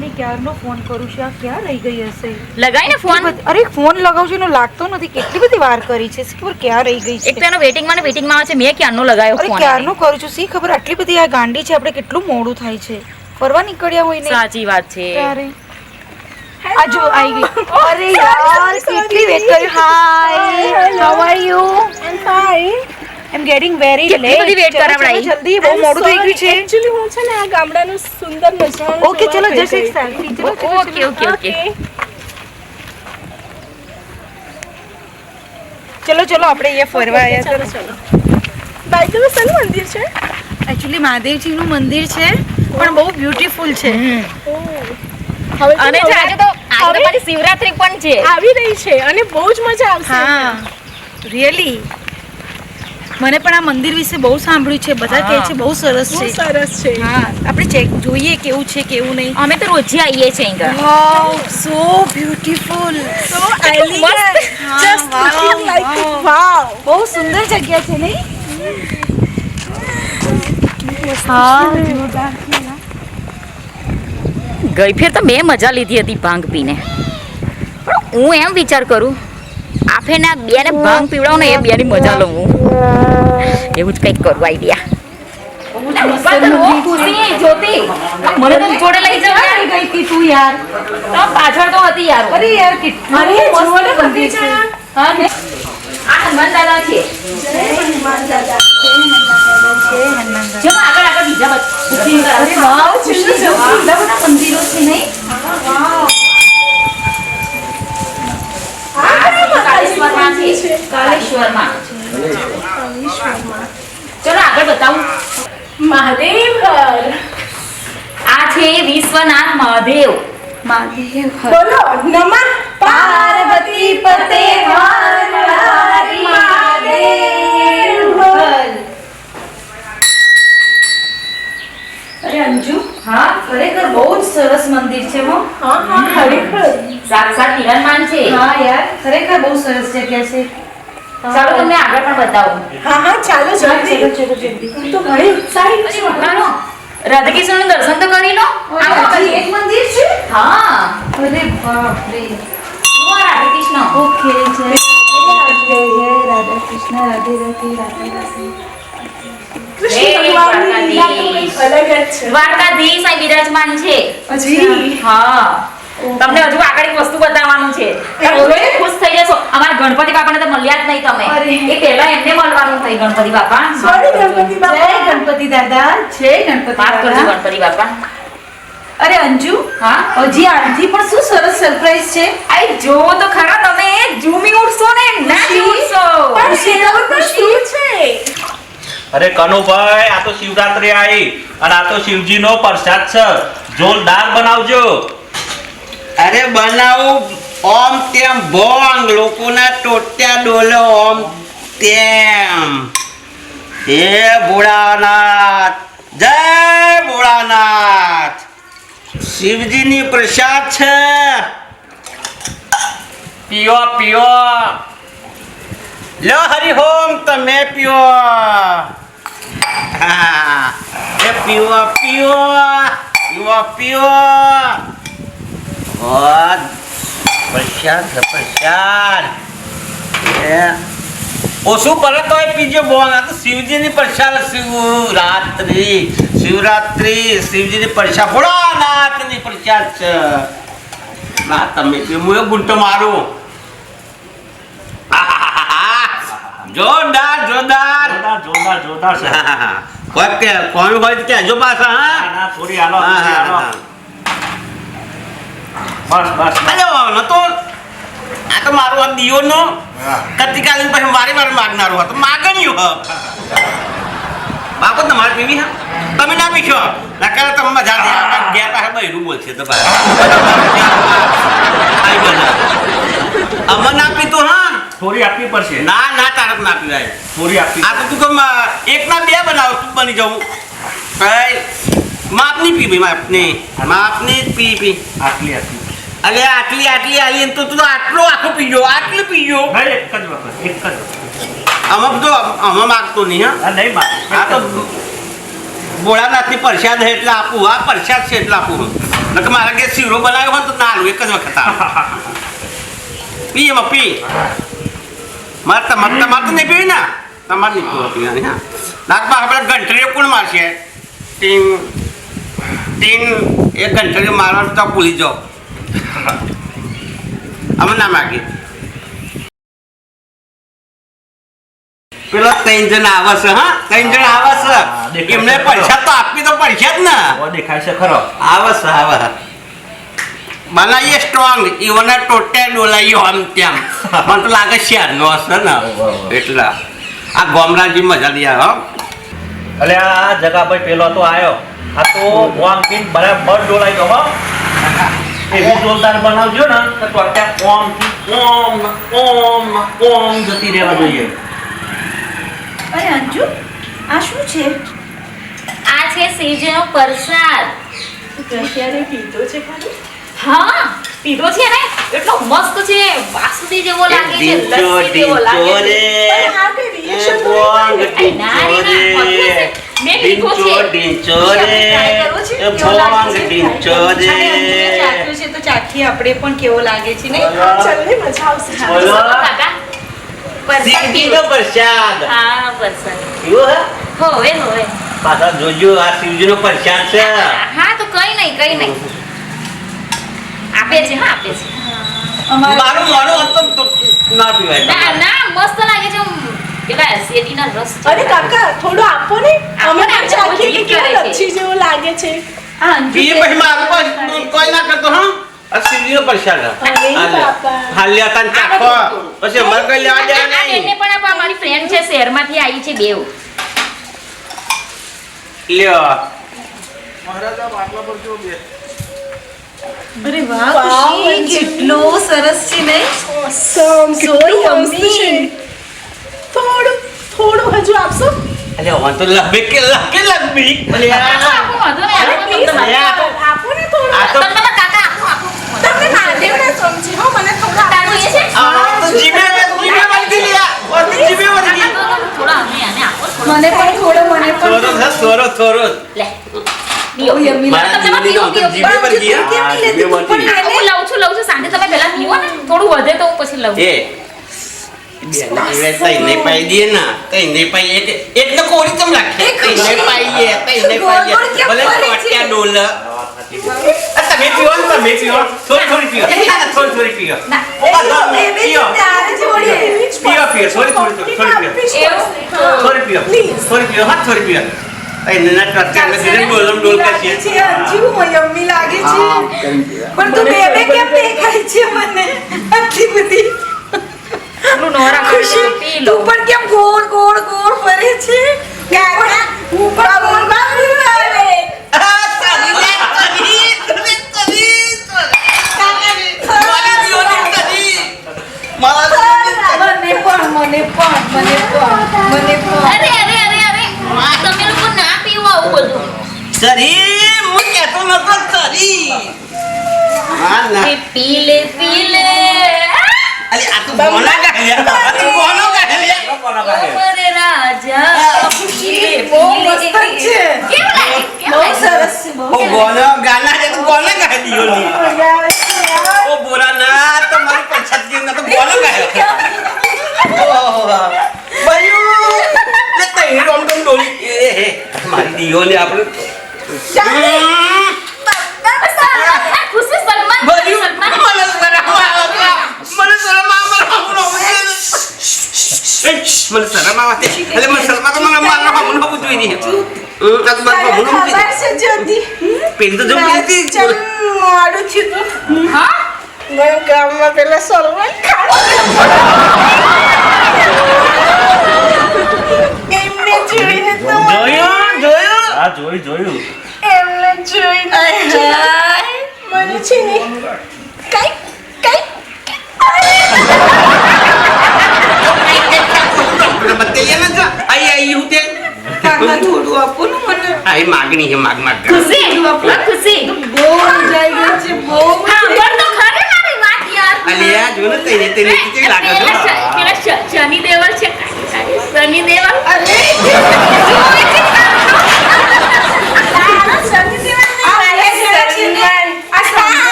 એને ક્યારનો ફોન કરું છું? આ ક્યાં રહી ગઈ હશે? લગાય ફોન? અરે ફોન લગાવું છું એનો લાગતો નથી. કેટલી બધી વાર કરી છે? ખબર ક્યાં રહી ગઈ એક તો છે એનો વેટિંગમાં ને વેટિંગમાં આવે છે. મેં ક્યારનો લગાયો અરે ફોન ક્યારનું કરું છું? સી ખબર? આટલી બધી આ ગાંડી છે આપણે કેટલું મોડું થાય છે? ફરવા નીકળ્યા હોય ને? સાચી વાત છે. આ જો આવી ગઈ. અરે યાર કેટલી વેટ કરી. Hi how are you I am I am getting very કેટલી બધી wait કરાવડાવી? જલ્દી બહુ મોડું થઈ ગયું છે. એક્ચ્યુઅલી હું છે ને આ ગામડાનો સુંદર નજારો ઓકે ચલો જસ્ટ એક સેલ્ફી ચલો ઓકે ઓકે ઓકે ચલો ચલો આપણે અહીંયા ફરવા આવ્યા ચલો ચલો. બાય ધ વે શેનું મંદિર છે? એકચ્યુઅલી મહાદેવજીનું મંદિર છે પણ બહુ બ્યુટીફુલ છે. હવે અને આજે તો આજે તો મારી શિવરાત્રી પણ છે. આવી રહી છે અને બહુ જ મજા આવશે. હા. રિયલી મને પણ આ મંદિર વિશે બહુ સાંભળ્યું છે બધા કહે છે બહુ સરસ છે. સરસ છે. હા આપણે ચેક જોઈએ કેવું છે કેવું નહીં. અમે તો રોજે આવીએ છીએ અહીંયા wow so beautiful so elegant just looking like wow. બહુ સુંદર જગ્યા છે નહીં? હા. ગઈ ફેર તો મેં મજા લીધી હતી ભાંગ પીને. પણ હું એમ વિચાર કરું આપે ને આ બેને ભાંગ પીવડાવો ને એ બેની મજા લઉં હું. એવું જ કંઈક કરવું આઈડિયા મને તો જોડે લઈ જાવ ગઈ હતી તું યાર? તો પાછળ તો હતી યાર. અરે યાર કેટલું અરે, મસ્ત જુઓ ને મંદિર છે. હા આ હનુમાન દાદા છે. જય હનુમાન દાદા. જો આગળ આગળ બીજા બધ- અરે વાવ કૃષ્ણ જો બધા મંદિરો છે નહીં? કાલેશ્વરમાં છે. કાલેશ્વરમાં. ચલો આગળ બતાવું. મહાદેવ હર આ છે વિશ્વનાથ મહાદેવ. મહાદેવ બોલો નમઃ. પાર્વતી પતે હર હરી મહાદેવ અરે અંજુ હા ખરેખર બહુ જ સરસ મંદિર છે હો. હા હા. ખરેખર. સાક્ષાત હિરણમાન છે. હા યાર ખરેખર બહુ સરસ જગ્યા છે. ચાલો તમને આગળ પણ બતાવું. હા હા ચાલો જલ્દી. ચલો જલ્દી. હું તો ઘણી ઉત્સાહિત છું ચાલો રાધાકૃષ્ણનું દર્શન તો કરી લો. આ એક મંદિર છે? હા. અરે બાપ રે રાધાકૃષ્ણ. ઓકે જય જય જય રાધા કૃષ્ણ રાધે રાધે રાધે. રાધે કૃષ્ણ ભગવાનની લીલા તો કંઈક અલગ જ છે. દ્વારકાધીશ અહીં બિરાજમાન છે. હા. તમને હજુ આગળ એક વસ્તુ બતાવવાનું છે. તમે ખુશ થઈ જશો. અમારા ગણપતિ બાપાને તો મળ્યા જ નહીં તમે. એ પહેલા એમને મળવાનું થઈ ગણપતિ બાપા. સોરી ગણપતિ જય ગણપતિ દાદા જય ગણપતિ વાત કરજો ગણપતિ બાપા. અરે અંજુ હા? હજી આનથી પણ શું સરસ સરપ્રાઈઝ છે? આઈ જો તો ખરા તમે ઝૂમી ઉઠશો ને ના ઉઠશો પણ શેનાવરમાં શું છે? અરે કનુભાઈ આ તો શિવરાત્રી આવી. અને આ તો શિવજીનો પ્રસાદ છે. જોરદાર બનાવજો. અરે બનાવું ઓમ તેમ ભોંગ, લોકોના ટોટ્યા ડોલો ઓમ તેમ. હે ભોળાનાથ, જય ભોળાનાથ. શિવજીની પ્રસાદ છે. પીઓ પીઓ. લો હરિહોમ, તમે પીઓ. હા. પીઓ પીઓ. પીઓ પીઓ. પ્રસાદ છે પ્રસાદ ઓછું પડે તો પીજો બહુ આ તો શિવજીની પ્રસાદ શિવરાત્રી. શિવરાત્રી શિવજીની પ્રસાદ. ભોળાનાથની પ્રસાદ છે. ના તમે હું એ ગુંટો મારું. જોરદાર જોરદાર. જોરદાર જોરદાર કોઈ કે કોણ હોય કહેજો પાછા હા? થોડી હાલો હા, હા. બસ બસ. અરે ન તો આ તો મારો આ દિયોનો. હા. કતિકાલીન પછી મારી વાર માગનારો હતો. માગણ્યો હ બાપો તમારે પીવી હા? તમે ના પીશો? નકર તમે મજા ગયા પાસે બૈરું બોલશે તો બધા. ના પીતું હા. થોડી આપવી પડશે. ના ના તારક ના પીવાય. થોડી આપવી આ તો તું એક ના બે બનાવ તું બની જાઉં. કઈ? માપની પી ભાઈ માપની. માપની જ પી પી. આટલી પડશે અરે આટલી આટલી આવી તો તું આટલો આખો પીજો આટલું પીજો ભાઈ એક જ વખત એક જ આમાં તો આમાં માગતો નહીં હા. નહીં માગ. આ તો ભોળાનાથની પ્રસાદ એટલે આપું આ પ્રસાદ છે એટલે આપું નકર મારા કે શીરો બનાવ્યો હોય તો ના આલું એક જ વખત પી એમાં પી. મારે તમારે તમારે તો નહીં પીવી ને? તમારે નહીં પીવા પીવાની હા. નાકમાં આપણે ઘંટરીઓ કોણ મારશે? ટીન ટીન એક ઘંટરીઓ મારવાનું તો ભૂલી જાઓ. અમે ના માગીએ પેલો ત્રણ જણ આવે છે હા ત્રણ જણ આવે છે એમને પૈસા તો આપવી તો પડશે જ ને દેખાય છે ખરો આવે છે આવે બનાવીએ સ્ટ્રોંગ ઈવને ટોટે ડોલાઈએ આમ તેમ મને તો લાગે શહેરનો હશે ને એટલે આ ગોમરાજી મજા લઈ આવે હો. એટલે આ જગાભાઈ પેલો તો આવ્યો આ તો ગોમ પીન બરાબર ડોલાઈ ગયો હો એવી જોરદાર બનાવજો ને તો ત્વચા ઓમ ઓમ ઓમ ઓમ જતી રહેવા જોઈએ અરે અંજુ આ શું છે આ છે સેજનો પ્રસાદ અત્યારે પીધો છે ખાલી હા પીધો છે ને એટલો મસ્ત છે વાસુદી જેવો લાગે છે લસ્સી જેવો લાગે છે આ કઈ reaction તો ના, ના, ડીંચો ના, રે. મેં પીધો છે. ડીંચો, ડીંચો રે. Try કરવો છે? એ કેવો લાગે બોંગ છે? ડીંચો રે. તો ચાખીએ આપણે પણ કેવો લાગે છે નહીં? હા, ચાલ ને મજા આવશે બોલો. કાકા? પ્રસાદ પીવો. પ્રસાદ હા પ્રસાદ પીવો હોવે હોવે. પાછા જોજો આ શિવજીનો પ્રસાદ છે. હા તો કઈ નહીં કઈ નહીં. આપે છે હા આપે છે. મારું મોડું હતું ના પીવાય. ના ના મસ્ત લાગે છે પેલા શેરડીના રસ અરે કાકા થોડું આપો ને. અમે ને, પણ આપણે ચાખીએ કે કેવું લચ્છી જેવું લાગે છે. આ પીએ પછી મારું કોઈ ના કરતો હા? અરે બાપા. હાલ્યા તાન ચાખો પછી અમારે કઈ લેવા દેવા નહીં. પણ આપો અમારી ફ્રેન્ડ છે શહેરમાંથી આવી છે બેવ. લ્યો. અરે વાહ વાહ, ખુશી. અંજુ. કેટલો સરસ છે ને? Awesome, કેટલો મસ્ત છે. થોડું થોડું હજુ આપશો? અરે ઓન તો લબે કે લકે લબે. અરે આપો ને થોડું આ તો તમને કાકા હો મને થોડું તારું એ છે. આ તો જીભે જીભે વળગી લ્યા આ તો જીભે વળગી કાકા, તો થોડા અમને આને આપો થોડો. મને પણ થોડો મને થોડો પણ છે થોડો થોડો. લે. પીઓ. મારા. જીભે પણ લે. હું લઉં છું લઉં છું. સાંજે તમે પહેલા પીવો ને. થોડું વધે તો પછી લઉં એ. બેન નહીં પાઈ દે ને. તઈ નહીં પાઈ એટલે એક તો કોરી તમ રાખે? એ તઈ નહીં ખુશી. પાઈએ તઈ નહીં ગોળ પાઈએ. ભલે? ચોટ્યા ડોલ. તમે પીવો ને તમે પીવો થોડી થોડી પીવો થોડી થોડી ના પીઓ. ઓળીએ. પીવો પીવો થોડી થોડી થોડી એવું થોડી પીવો થોડી પીવો હા થોડી પીવો તઈ ના કરતા ને ધીરે ડોલમ ડોલ લાગે કરશે છે અંજુ યમ્મી લાગે છે પણ તું બે બે કેમ દેખાય છે મને આટલી બધી થોડું નોરા ખુશી તું પણ કેમ ગોળ ગોળ ગોળ ફરે છે હું પણ ગોળ ગોળ ફરે મારા મને પણ મને પણ મને પણ મને પણ અરે અરે અરે અરે તમે લોકો ના પીવો આવું બધું. સરી હું કહેતો નતો સરી. હા ના. પી લે પી લે. અલે આ તો બોના ગાલ્યા આ તો બોનો ગાલ્યા? અરે રાજા પી લે. બહુ. મસ્ત જ છે. કેવું લાગે બહુ સરસ બહુ ગાના છે તો બોના ગાય દીયો ની મજા આવે છે યાર. ઓ બોરા ના તો ગઈ ના તો ગાયો ઓહો. બાયુ લે તઈ રોમ રોમ ડોલી. એ હે મારી દીયો ને આપણે મને શરમ આવે. મને શરમ એટલે મને આવે મને હમણો બધું જોઈ તો મારનો હમણો પેલી તો જમ પેલી મોડું થયું હા? મેં ગામમાં પેલા સલમાન એમને જોઈને તો જોયું જોયું. હા જોયું જોયું. એમને જોઈને મને છે ને કઈ કઈ માગણી છે માગ માગ. ખુશી ખુશી. બહુ જાય આવી છે બહુ અલ્યા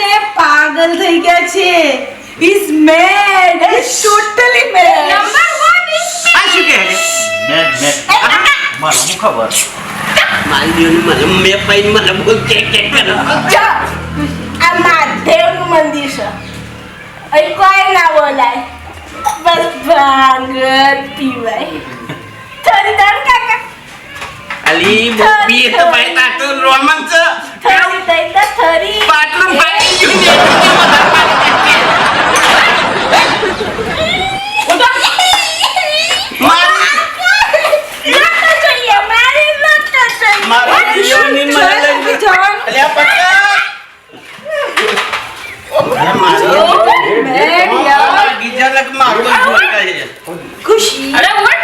ને પાગલ થઈ ગયા છે. Is mad is totally mad number 1 is આ શું કહે છે? મેડ મેડ મારું ખબર? મારી દેવની મને મે પાઈન મને બોલ કે કે કરે. જા આ મહાદેવનું મંદિર છે અહીં કોઈ ના બોલાય બસ ભાંગ જ પીવાય થોડી દમ કાકા અલી બોપી એ તો ભાઈ તા તો રોમાંચ થોડી દઈ તો થોડી પાટલું ફાટી ગયું ને એટલે વધારે પાણી નાખે. મારી લોટો જોઈએ મારી લોટો જોઈએ મારી દીવની મને લઈને અલ્યા પકડ અરે મારી મારા ગીજા લગ મારું જ જોઈ કહે છે ખુશી અરે ઉઠ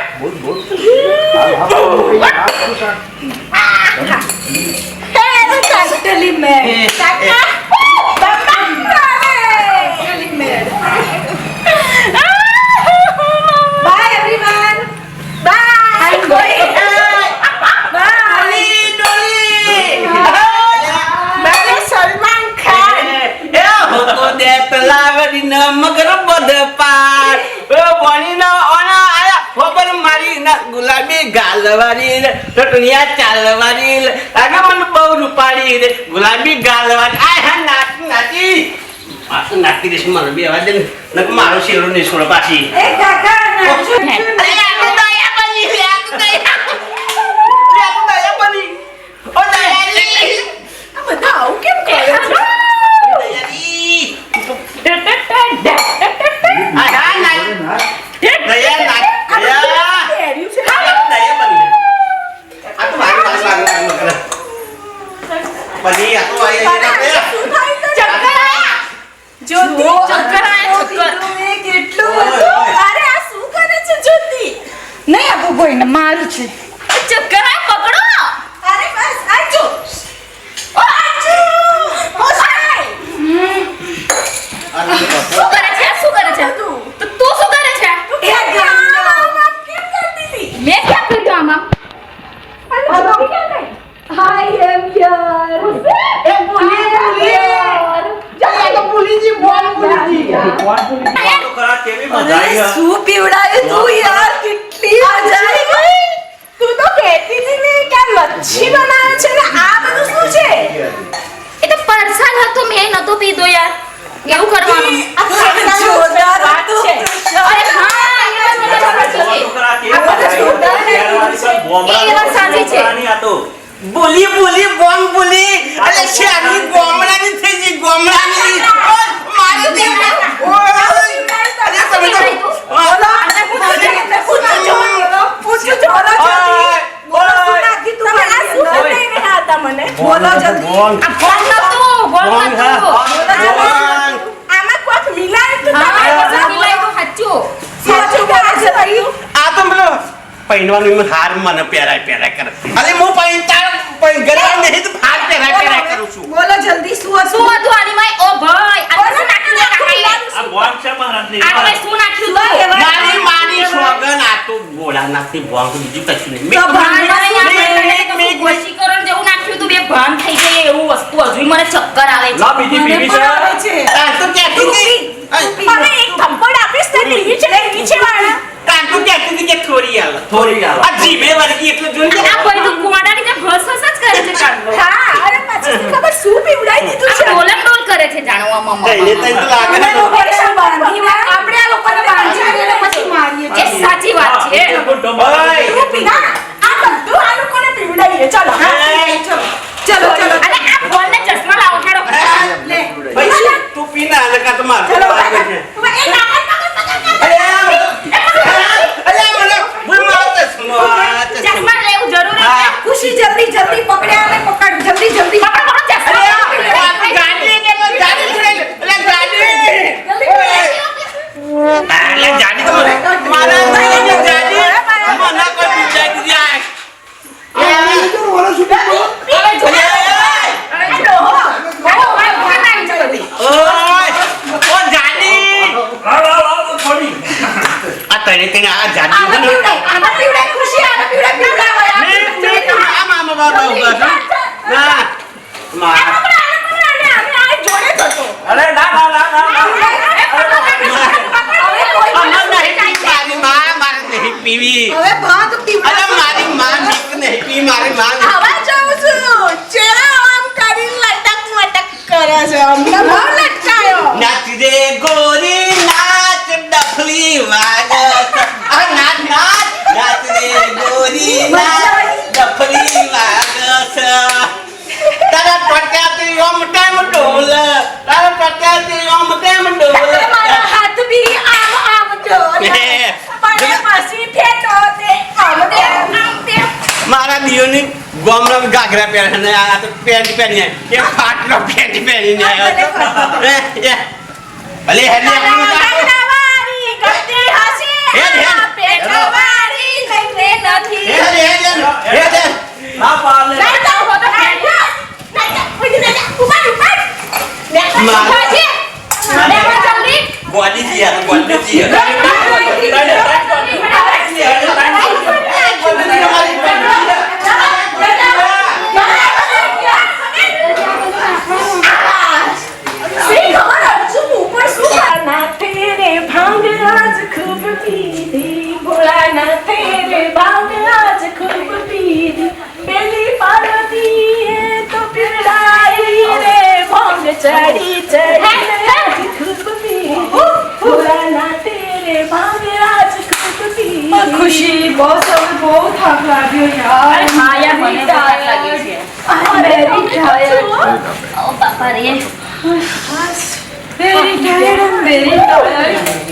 ટોટલી મેડ કાકા totally mad bye everyone bye bye bye Salman Khan એ હોકો દે તલાવડી ન મગર બદ પાર ઓ બોણી ન ઓના આયા ખબર મારી ના ગુલાબી ગાલવારી રે ટટનિયા ચાલવારી રે આગળ મને બહુ રૂપાળી રે ગુલાબી ગાલવારી આય હા નાચી નાચી પાછું નાચી દેશ મને બે અવાજ દે ને નક મારો શેરો નહીં છોડ પાછી એ કાકા નાચો અરે આ તો દયા બની રે આ તો દયા રે આ તો દયા બની ઓ દયારી આ બધા આવું કેમ કરે છે દયારી આ હા ના દયા ના દયા પહેર્યું છે દયા બની આ તો મારી પાસે લાગ લાગ કરે બની આ તો આઈ આઈ ના શું થાય તો ચક્કર આયા. જ્યોતિ ચક્કર આયા, ચક્કર. જ્યોતિ, કેટલું બધું અરે આ શું કરે છે જ્યોતિ નહીં આપું કોઈને મારું છે. ચક્કર પકડો. અરે બસ આજો ઓ આજો ઓ શું કરે છે? શું કરે છે? તું તું શું કરે છે? એ ગામમાં. કેમ કરતી હતી? મેં ક્યાં કર્યું આમાં? આઈ એમ હિયર એ ભૂલી ભૂલી જા. તો જી બોલ ભૂલીજી તો કરા કેવી મજા આવી. શું પીવડાયું તું યાર? કેટલી મજા આવી ગઈ તું તો કહેતી હતી ને કે આ બનાવે છે ને? આ બધું શું છે? એ તો પરસાદ હતો મેં નતો પીધો યાર. એવું કરવાનું? આ જોરદાર વાત છે અરે હા એ વાત મને ખબર છે આ બધું જોરદાર ઘેરવાળી એ વાત સાચી છે. ગોમડાની આ બોલી બોલી બોમ બોલી. ગોમડાની થઈ ગઈ? ગોમડાની મારી અરે તમે તો પૂછો પૂછો બોલો ઓય, બોલો ઓય. નાખી તું આ શું લઈને હતા મને. બોલો જલ્દી. આ ફોન નતું ફોન. નતું આમાં કોક મિલાય તો હા તમે એ બધું બોલો. મિલાય તો સાચું? સાચું બોલે છે ભાઈ આ તો પેલો પહેરવાનું હાર મને પહેરાય પહેરાય કરે. અરે હું પહેરતા પહેર ગરમ નહીં તો હાર પહેરાય પહેરાય કરું છું. બોલો જલ્દી શું શું હતું આની માય ઓ ભાઈ આ શું નાખ્યું કાકાએ? આ ગોમ છે મહારાજની. આનીમાં શું નાખ્યું તો મારી મારી સોગન આ તો ગોળા નાખતી બોંગ બીજું કશું નહીં. તો મેં- ભાન ભાન નહીં મેં- આપણે મેં- કશું મેં- વશીકરણ જેવું નાખ્યું તું બે ભાન થઈ જાય એવું વસ્તુ હજુ મને ચક્કર આવે છે. લા બીજી પીવી છે. આ તો કહેતી હતી મને એક થપ્પડ આપીશ તો ટીવી છે નીચે વાળા. આ તો કહેતી હતી કે થોડી આલો થોડી આલો. આ જીભે વળગી એટલે જોઈ આ કોઈ તો કુવાડાની જ કરે છે કાંડો હા અરે પછી ખબર? શું પીવડાવી દીધું છે? આ બોલ કરે છે જાણવા મમ્મા તઈને તઈને તો લાગે ને આપણે આ લોકોને બાંધીને પછી મારીએ છે સાચી વાત છે. આ તું પીના આ બધું આ લોકોને પીવડાવીએ ચલો એ. ચલો ચલો અને આ ફોન ને ચશ્મા લાવો? હેડો. લે. ભાઈ તું પીના અને કાં તો માર ચલો લાગે છે એ કાકા, કાકા, કાકા, કાકા. અરે આ મને- અરે આ મને ભૂલ મારો ચશ્મો, આ ચશ્મો. ચશ્મા લેવું જરૂરી છે હા. ખુશી જલ્દી જલ્દી પકડ્યા અને પકડ જલ્દી જલ્દી પકડો પકડો ચશ્મા અરે આ- આ તો ગાડી કે તો ગાડી છોડે. અરે ગાડી. જલ્દી અરે ગાડી તો મને- મારા ભાઈને જે ગાડી, મને કોઈ પૂછાય કે જાય. હવે જો અરે, હવે જો ઓય ઓય નાઈ છે બધી ઓય, ઓ ગાડી. લાવ, લાવ, લાવ, થોડી. આ તને તને આ ગાડી આને મને- પીવડાય આને પીવડાય ખુશી આને પીવડાય પીવડાય મેં- પહેર્યા પહેર્યા ને આ તો. પેન્ટ પહેરી એ ફાટલો પેન્ટ પહેરીને આવ્યો હતો ભલે હેલી આપણું Buat dia, buat. થાક લાગ્યો યાર હા યાર મને થાક લાગ્યો છે વેરી ટાયર્ડ ઓ બાપા રે બસ વેરી ટાયર્ડ વેરી ટાયર્ડ